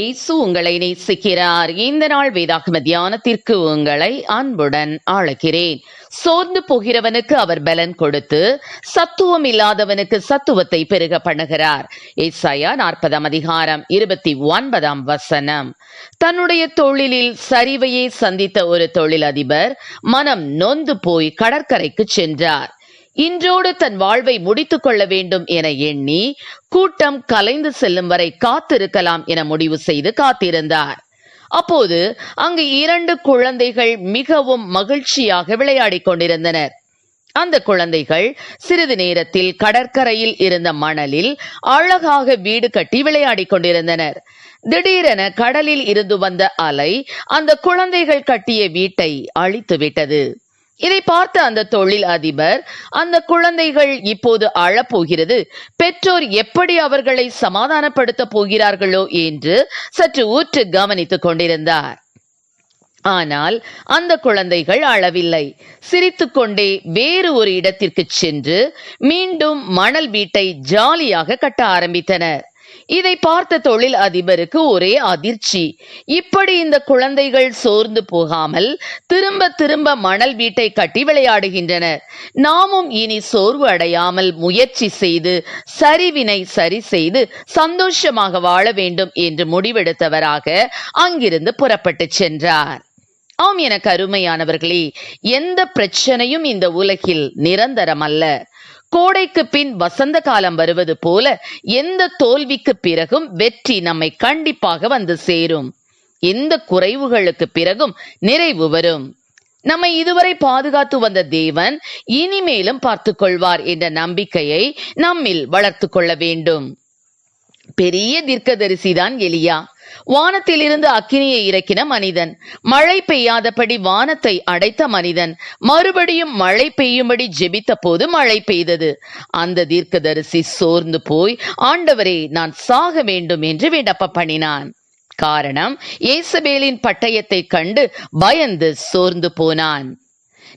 இயேசு உங்களை நேசிக்கிறார். இந்த நாள் வேதாகம தியானத்திற்கு உங்களை அன்புடன் அழைக்கிறேன். சோர்ந்து போகிறவனுக்கு அவர் பலன் கொடுத்து சத்துவம் இல்லாதவனுக்கு சத்துவத்தை பெருக பண்ணுகிறார். ஏசாயா நாற்பதாம் அதிகாரம் இருபத்தி ஒன்பதாம் வசனம். தன்னுடைய தொழிலில் சரிவையே சந்தித்த ஒரு தொழிலதிபர் மனம் நொந்து போய் கடற்கரைக்கு சென்றார். இன்றோடு தன் வாழ்வை முடித்துக் கொள்ள வேண்டும் என எண்ணி கூட்டம் கலைந்து செல்லும் வரை காத்திருக்கலாம் என முடிவு செய்து காத்திருந்தார். அப்போது அங்கு இரண்டு குழந்தைகள் மிகவும் மகிழ்ச்சியாக விளையாடிக் கொண்டிருந்தனர். அந்த குழந்தைகள் சிறிது நேரத்தில் கடற்கரையில் இருந்த மணலில் அழகாக வீடு கட்டி விளையாடிக் கொண்டிருந்தனர். திடீரென கடலில் இருந்து வந்த அலை அந்த குழந்தைகள் கட்டிய வீட்டை அழித்து விட்டது இதை பார்த்த அந்த தொழில் அதிபர் அந்த குழந்தைகள் இப்போது அழப்போகிறது. பெற்றோர் எப்படி அவர்களை சமாதானப்படுத்த போகிறார்களோ என்று சற்று ஊற்று கவனித்துக் கொண்டிருந்தார். ஆனால் அந்த குழந்தைகள் அழவில்லை. சிரித்துக்கொண்டே வேறு ஒரு இடத்திற்கு சென்று மீண்டும் மணல் வீட்டை ஜாலியாக கட்ட ஆரம்பித்தனர். இதை பார்த்த தொழில் அதிபருக்கு ஒரே அதிர்ச்சி. இப்படி இந்த குழந்தைகள் சோர்ந்து போகாமல் திரும்ப திரும்ப மணல் வீட்டை கட்டி விளையாடுகின்றனர். நாமும் இனி சோர்வு அடையாமல் முயற்சி செய்து சரிவினை சரி செய்து சந்தோஷமாக வாழ வேண்டும் என்று முடிவெடுத்தவராக அங்கிருந்து புறப்பட்டு சென்றார். ஆம் எனக்கு அருமையானவர்களே எந்த பிரச்சனையும் இந்த உலகில் நிரந்தரம் அல்ல கோடைக்கு பின் வசந்த காலம் வருவது போல எந்த தோல்விக்கு பிறகும் வெற்றி நம்மை கண்டிப்பாக வந்து சேரும். எந்த குறைவுகளுக்கு பிறகும் நிறைவு வரும். நம்மை இதுவரை பாதுகாத்து வந்த தேவன் இனிமேலும் பார்த்து கொள்வார் என்ற நம்பிக்கையை நம்மில் வளர்த்து கொள்ள வேண்டும். பெரிய தீர்க்கதரிசிதான் எலியா. வானத்திலிருந்து அக்கினியை இறக்கின மனிதன். மழை பெய்யாதபடி வானத்தை அடைத்த மனிதன். மறுபடியும் மழை பெய்யும்படி ஜெபித்த போது மழை பெய்தது. அந்த தீர்க்கதரிசி சோர்ந்து போய் ஆண்டவரே நான் சாக வேண்டும் என்று விண்ணப்ப பண்ணினான். காரணம் ஏசபேலின் பட்டயத்தை கண்டு பயந்து சோர்ந்து போனான்.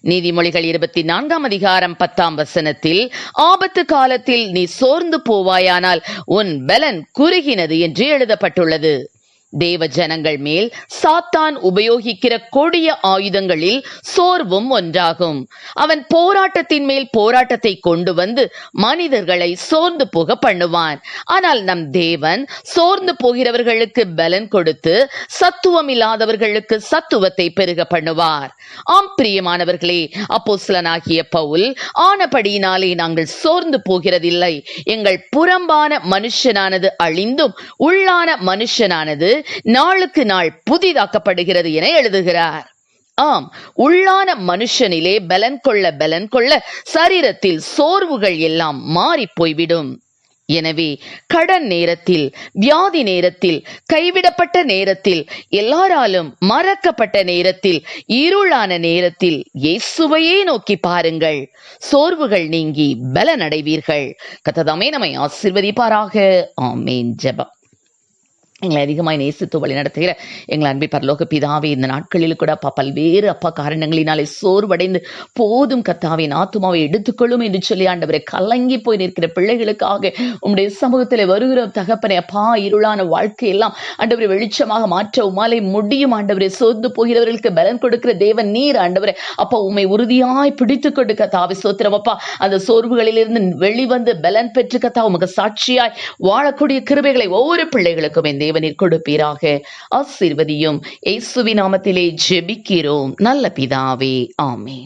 நீதிமொழிகள் இருபத்தி நான்காம் அதிகாரம் பத்தாம் வசனத்தில் ஆபத்து காலத்தில் நீ சோர்ந்து போவாயானால் உன் பலன் குறுகினது என்று எழுதப்பட்டுள்ளது. தேவ ஜனங்கள் மேல் சாத்தான் உபயோகிக்கிற கொடிய ஆயுதங்களில் சோர்வும் ஒன்றாகும். அவன் போராட்டத்தின் மேல் போராட்டத்தை கொண்டு வந்து மனிதர்களை சோர்ந்து போக பண்ணுவான். ஆனால் நம் தேவன் சோர்ந்து போகிறவர்களுக்கு பலன் கொடுத்து சத்துவம் இல்லாதவர்களுக்கு சத்துவத்தை பெருக பண்ணுவார். ஆம் பிரியமானவர்களே அப்போஸ்லனாகிய பவுல் ஆனபடியினாலே நாங்கள் சோர்ந்து போகிறதில்லை. எங்கள் புறம்பான மனுஷனானது அழிந்தும் உள்ளான மனுஷனானது நாளுக்கு நாள் புதிதாக்கப்படுகிறது என எழுதுகிறார். ஆம் உள்ளான மனுஷனிலே பலன் கொள்ள பலன் கொள்ள சரீரத்தில் சோர்வுகள் எல்லாம் மாறி போய்விடும். எனவே கடன் நேரத்தில் வியாதி நேரத்தில் கைவிடப்பட்ட நேரத்தில் எல்லாராலும் மறக்கப்பட்ட நேரத்தில் இருளான நேரத்தில் இயேசுவையே நோக்கி பாருங்கள். சோர்வுகள் நீங்கி பலனடைவீர்கள். கத்ததாமே நம்மை ஆசிர்வதிப்பாராக. ஆமேன். ஜபம். எங்களை அதிகமாக நேசித்து வழி நடத்துகிற எங்கள் அன்பை பரலோக பிதாவே இந்த நாட்களில் கூட அப்பா பல்வேறு அப்பா காரணங்களினாலே சோர்வடைந்து போதும் கத்தாவே ஆத்துமாவை எடுத்துக்கொள்ளும் என்று சொல்லி ஆண்டவரை கலங்கி போய் நிற்கிற பிள்ளைகளுக்காக உம்முடைய சமூகத்தில் வருகிற தகப்பனை அப்பா இருளான வாழ்க்கையெல்லாம் ஆண்டவரை வெளிச்சமாக மாற்ற உமாலை முடியும். ஆண்டவரை சோர்ந்து போகிறவர்களுக்கு பலன் கொடுக்கிற தேவன் நீர். ஆண்டவரை அப்பா உண்மை உறுதியாய் பிடித்து கொண்டு கத்தாவை சோத்திரம் அப்பா அந்த சோர்வுகளிலிருந்து வெளிவந்து பலன் பெற்று கத்தா உமக்கு சாட்சியாய் வாழக்கூடிய கிருபைகளை ஒவ்வொரு பிள்ளைகளுக்கும் இந்த தேவனில் கொடுப்பீராக. ஆசீர்வதியும். இயேசுவி நாமத்திலே ஜெபிக்கிறோம். நல்ல பிதாவே. ஆமேன்.